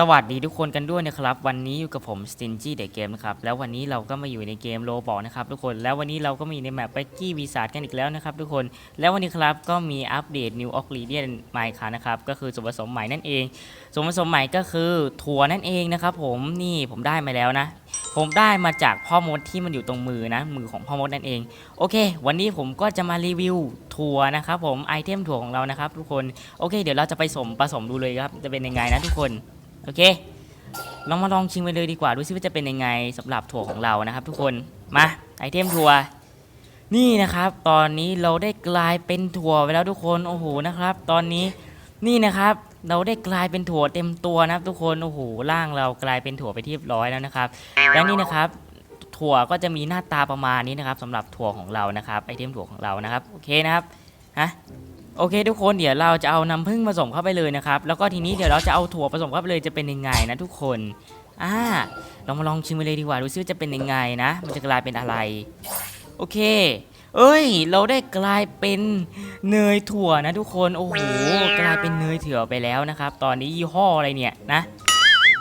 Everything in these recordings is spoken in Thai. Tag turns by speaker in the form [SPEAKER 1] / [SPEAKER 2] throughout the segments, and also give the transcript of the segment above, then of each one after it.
[SPEAKER 1] สวัสดีทุกคนกันด้วยนะครับ วันนี้อยู่กับผม Stingy The Game นะครับ แล้ววันนี้เราก็มาอยู่ในเกมโลบอกนะครับทุกคนแล้ววันนี้เราก็มีในแมป b บ c กี้วีซาร์กันอีกแล้วนะครับทุกคนแล้ววันนี้ครับก็มีอัปเดต New o c l i d i a n ใหม่ค่ะนะครับก็คือส่วนผสมใหม่นั่นเอง ส่วนผสมใหม่ก็คือถั่วนั่นเองนะครับผมนี่ผมได้มาแล้วนะ ผมได้มาจากพ่อมดที่มันอยู่ตรงมือนะมือของพ่อมดนั่นเอง โอเค วันนี้ผมก็จะมารีวิวถั่วนะครับผมไอเทมถั่วของเรานะครับทุกคนโอเค เดี๋ยวเราจะไปสมผสมดูเลยครับจะเป็นยังไงนะทุกคน โอเค ลองมาลองชิมไปเลยดีกว่าดูซิว่าจะเป็นยังไงสำหรับถั่วของเรานะครับ ทุกคนมาไอเทมถั่วนี่นะครับ ตอนนี้เราได้กลายเป็นถั่วไปแล้วทุกคนโอ้โหนะครับ ตอนนี้นี่นะครับ เราได้กลายเป็นถั่วเต็มตัวนะครับ ทุกคนโอ้โหร่างเรากลายเป็นถั่วไปที่เรียบร้อยแล้วนะครับและนี่นะครับถั่วก็จะมีหน้าตาประมาณนี้นะครับสำหรับถั่วของเรานะครับไอเทมถั่วของเรานะครับโอเคนะครับฮะ โอเคทุกคนเดี๋ยวเราจะเอาน้ำผึ้งผสมเข้าไปเลยนะครับ แล้วก็ทีนี้เดี๋ยวเราจะเอาถั่วผสมเข้าไปเลยจะเป็นยังไงนะทุกคนอ่าลองมาลองชิมไปเลยดีกว่าดูซิว่าจะเป็นยังไงนะ มันจะกลายเป็นอะไร โอเค เอ้ย เราได้กลายเป็นเนยถั่วนะทุกคนโอ้โหกลายเป็นเนยถั่วไปแล้วนะครับ ตอนนี้ยี่ห้ออะไรเนี่ยนะ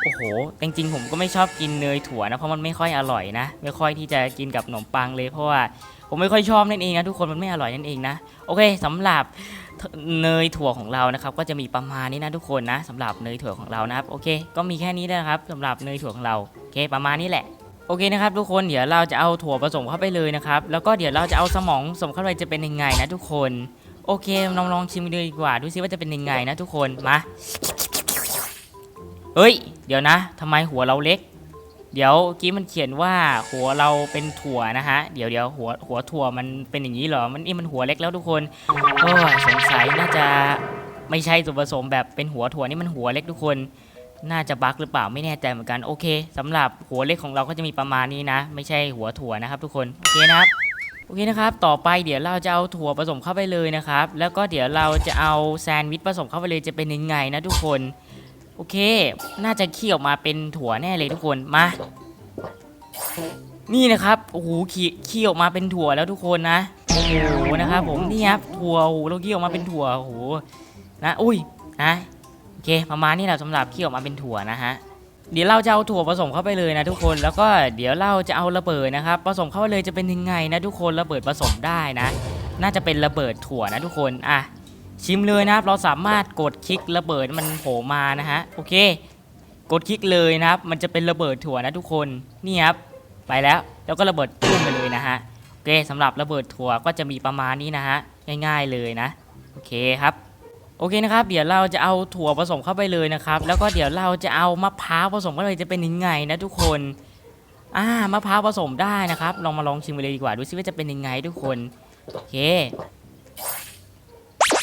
[SPEAKER 1] โอ้โหจริงๆผมก็ไม่ชอบกินเนยถั่วนะเพราะมันไม่ค่อยอร่อยนะ ไม่ค่อยที่จะกินกับขนมปังเลยเพราะว่า ผมไม่ค่อยชอบนั่นเองนะทุกคนมันไม่อร่อยนั่นเองนะโอเคสำหรับเนยถั่วของเรานะครับก็จะมีประมาณนี้นะทุกคนนะสำหรับเนยถั่วของเรานะครับโอเค ก็มีแค่นี้นะครับสำหรับเนยถั่วของเราโอเคประมาณนี้แหละโอเคนะครับทุกคนเดี๋ยวเราจะเอาถั่วผสมเข้าไปเลยนะครับแล้วก็เดี๋ยวเราจะเอาสมองผสมเข้าไปจะเป็นยังไงนะทุกคนโอเคลองลองชิมดูดีกว่า ดูซิว่าจะเป็นยังไงนะทุกคนมาเฮ้ย เดี๋ยวนะทำไมหัวเราเล็ก เดี๋ยวกี้มันเขียนว่าหัวเราเป็นถั่วนะฮะ เดี๋ยวเดี๋ยวหัวหัวถั่วมันเป็นอย่างนี้เหรอ มันนี่มันหัวเล็กแล้วทุกคนโอ้สงสัยน่าจะไม่ใช่ส่วนผสมแบบเป็นหัวถั่วนี่มันหัวเล็กทุกคน น่าจะบั๊กหรือเปล่าไม่แน่ใจเหมือนกันโอเคสำหรับหัวเล็กของเราก็จะมีประมาณนี้นะ ไม่ใช่หัวถั่วนะครับ ทุกคนโอเคนะครับโอเคนะครับ ต่อไปเดี๋ยวเราจะเอาถั่วผสมเข้าไปเลยนะครับ แล้วก็เดี๋ยวเราจะเอาแซนด์วิชผสมเข้าไปเลยจะเป็นยังไงนะทุกคน โอเค น่าจะขี้ออกมาเป็นถั่วแน่เลยทุกคนมา นี่นะครับโอ้โหขี้ขี้ออกมาเป็นถั่วแล้วทุกคนนะโอ้โหนะครับผมนี่ครับถั่วโอ้โหเราขี้ออกมาเป็นถั่วโอ้โหนะอุ้ยนะโอเคประมาณนี้แหละสำหรับขี้ออกมาเป็นถั่วนะฮะเดี๋ยวเราจะเอาถั่วผสมเข้าไปเลยนะทุกคนแล้วก็เดี๋ยวเราจะเอาระเบิดนะครับผสมเข้าไปเลยจะเป็นยังไงนะทุกคนระเบิดผสมได้นะ น่าจะเป็นระเบิดถั่วนะทุกคนอะ ชิมเลยนะครับ เราสามารถกดคลิกระเบิดมันโผล่มานะฮะโอเค กดคลิกเลยนะครับ มันจะเป็นระเบิดถั่วนะทุกคนนี่ครับไปแล้วแล้วก็ระเบิดตุ้มไปเลยนะฮะโอเคสำหรับระเบิดถั่วก็จะมีประมาณนี้นะฮะง่าย ๆเลยนะโอเคครับโอเคนะครับ เดี๋ยวเราจะเอาถั่วผสมเข้าไปเลยนะครับ แล้วก็เดี๋ยวเราจะเอามะพร้าวผสมเข้าไปจะเป็นยังไงนะทุกคนอ่ามะพร้าวผสมได้นะครับ ลองมาลองชิมไปเลยดีกว่าดูซิว่าจะเป็นยังไงทุกคนโอเค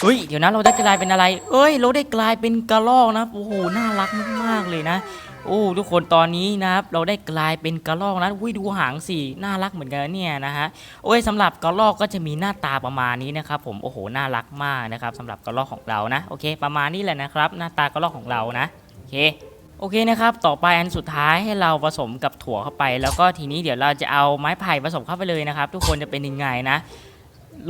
[SPEAKER 1] เฮ้ยเดี๋ยวนะเราได้กลายเป็นอะไร เอ้ย เราได้กลายเป็นกระรอกนะโอ้โหน่ารักมากๆเลยนะโอ้ทุกคนตอนนี้นะครับเราได้กลายเป็นกระรอกนะอุ้ยดูหางสิน่ารักเหมือนกันเนี่ยนะฮะโอ้ยสำหรับกระรอกก็จะมีหน้าตาประมาณนี้นะครับผมโอ้โหน่ารักมากนะครับสำหรับกระรอกของเรานะโอเค ประมาณนี้แหละนะครับ หน้าตากระรอกของเรานะโอเคโอเคนะครับ ต่อไปอันสุดท้ายให้เราผสมกับถั่วเข้าไป แล้วก็ทีนี้เดี๋ยวเราจะเอาไม้ไผ่ผสมเข้าไปเลยนะครับ ทุกคนจะเป็นยังไงนะ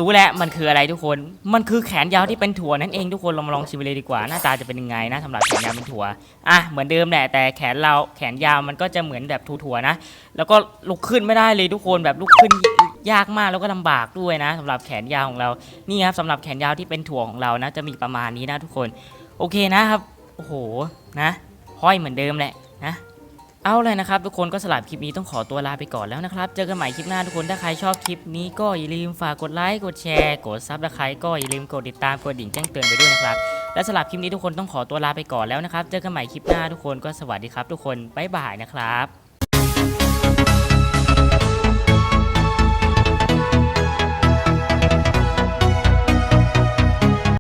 [SPEAKER 1] รู้แล้วมันคืออะไรทุกคน มันคือแขนยาวที่เป็นถั่วนั่นเองทุกคนเรามาลองชิมเลยดีกว่าหน้าตาจะเป็นยังไงนะสำหรับแขนยาวเป็นถั่วอะเหมือนเดิมแหละแต่แขนเราแขนยาวมันก็จะเหมือนแบบถั่วๆนะ แล้วก็ลุกขึ้นไม่ได้เลยทุกคนแบบลุกขึ้นยากมากแล้วก็ลำบากด้วยนะสำหรับแขนยาวของเรานี่ครับสำหรับแขนยาวที่เป็นถั่วของเรานะ จะมีประมาณนี้นะทุกคน โอเคนะครับโอ้โหนะห้อยเหมือนเดิมแหละนะ เอาเลยนะครับทุกคนก็สลับคลิปนี้ต้องขอตัวลาไปก่อนแล้วนะครับ เจอกันใหม่คลิปหน้าทุกคนถ้าใครชอบคลิปนี้ก็อย่าลืมฝากกดไลค์กดแชร์กดซับสไครต์ก็อย่าลืมกดติดตามกดดิ่งแจ้งเตือนไปด้วยนะครับ และสลับคลิปนี้ทุกคนต้องขอตัวลาไปก่อนแล้วนะครับ เจอกันใหม่คลิปหน้าทุกคนก็สวัสดีครับ ทุกคนบ๊ายบายนะครับ